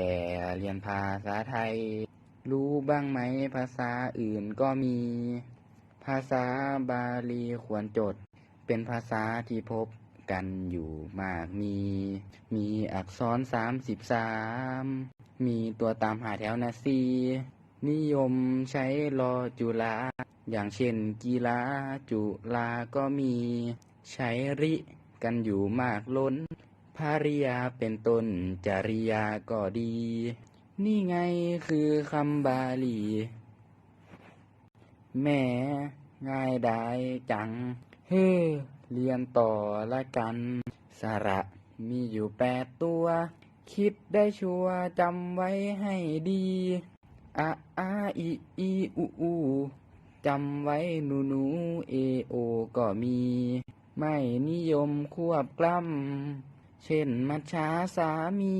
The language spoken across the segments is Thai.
แต่เรียนภาษาไทย รู้บ้างไหมภาษาอื่นก็มี ภาษาบาลีควรจด เป็นภาษาที่พบกันอยู่มากมี มีอักษรสามสิบสามมีตัวตามหาแถวนาซีนิยมใช้รอจุฬาอย่างเช่นกีฬาจุฬาก็มี ใช้ริกันอยู่มากล้น ภาริยาเป็นต้นจริยาก็ดี นี่ไงคือคำบาลี แม่ง่ายได้จัง เฮ้เรียนต่อละกัน สระมีอยู่แปดตัว คิดได้ชัวร์จำไว้ให้ดีอะอาอีอีอูอูจำไว้หนูหนูเอโอ ก็มี ไม่นิยมควบกล้ำ เช่นมัจฉาสามี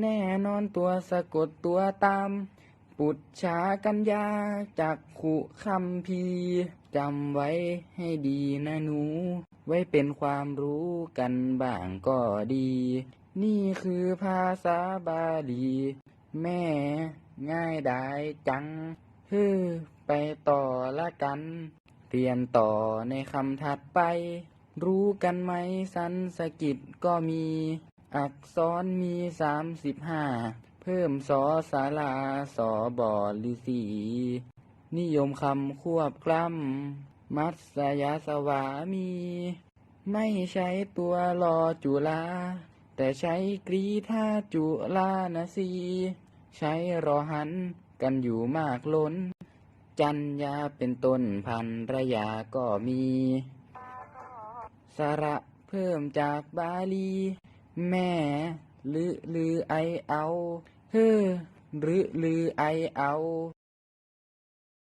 แน่นอนตัวสะกดตัวตาม ปุจฉากัญญาจากขุคำพีจำไว้ให้ดีนะหนู ไว้เป็นความรู้กันบ้างก็ดี นี่คือภาษาบาลี แม่ง่ายได้จังฮือไปต่อละกัน เรียนต่อในคำถัดไป รู้กันไหมสันสกิตก็มี อักษรมีสามสิบห้าเพิ่มสอสาราสอบอลิสีนิยมคำควบกล้ำมัสยาสวามี ไม่ใช้ตัวรอจุลา แต่ใช้กรีธาจุลานะสีใช้รอหันกันอยู่มากล้น จัญญาเป็นต้นพันระยาก็มี สระเพิ่มจากบาลี แม่หรือลือไอเอาเฮ้อหรือลือไอเอา